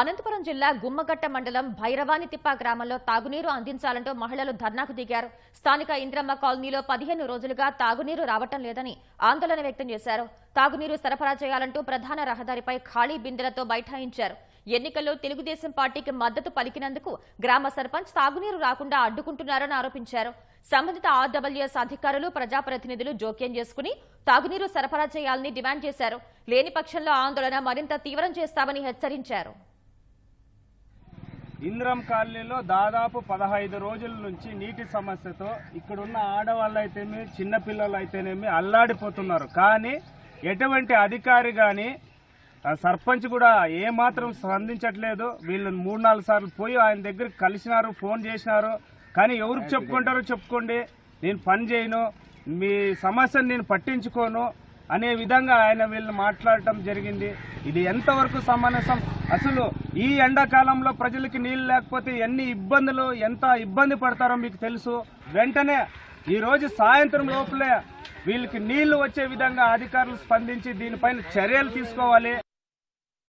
అనంతపురం జిల్లా గుమ్మగట్ట మండలం భైరవానితిప్ప గ్రామంలో తాగునీరు అందించాలంటూ మహిళలు ధర్నాకు దిగారు. స్థానిక ఇంద్రమ్మ కాలనీలో పదిహేను రోజులుగా తాగునీరు రావటం లేదని ఆందోళన వ్యక్తం చేశారు. తాగునీరు సరఫరా చేయాలంటూ ప్రధాన రహదారిపై ఖాళీ బిందెలతో బైఠాయించారు. ఎన్నికల్లో తెలుగుదేశం పార్టీకి మద్దతు పలికినందుకు గ్రామ సర్పంచ్ తాగునీరు రాకుండా అడ్డుకుంటున్నారని ఆరోపించారు. సంబంధిత ఆర్డబ్ల్యూఎస్ అధికారులు ప్రజాప్రతినిధులు జోక్యం చేసుకుని తాగునీరు సరఫరా చేయాలని డిమాండ్ చేశారు. లేని పక్షంలో ఆందోళన మరింత తీవ్రం చేస్తామని హెచ్చరించారు. ఇంద్రం కాలనీలో దాదాపు పదహైదు రోజుల నుంచి నీటి సమస్యతో ఇక్కడున్న ఆడవాళ్ళు అయితేనేమి చిన్నపిల్లలు అయితేనేమి అల్లాడిపోతున్నారు. కానీ ఎటువంటి అధికారి కానీ సర్పంచ్ కూడా ఏమాత్రం స్పందించట్లేదు. వీళ్ళు మూడు నాలుగు సార్లు పోయి ఆయన దగ్గరికి కలిసినారు ఫోన్ చేసినారు. కానీ ఎవరికి చెప్పుకుంటారో చెప్పుకోండి. నేను పని చేయను. మీ సమస్యను నేను పట్టించుకోను. అనే విధంగా ఆయన వీళ్ళు మాట్లాడటం జరిగింది. ఇది ఎంతవరకు సమంజసం? అసలు ఈ ఎండాకాలంలో ప్రజలకి నీళ్ళు లేకపోతే ఎన్ని ఇబ్బందులు ఎంత ఇబ్బంది పడతారో మీకు తెలుసు. వెంటనే ఈ రోజు సాయంత్రం లోపలే వీళ్ళకి నీళ్ళు వచ్చే విధంగా అధికారులు స్పందించి దీనిపైన చర్యలు తీసుకోవాలి.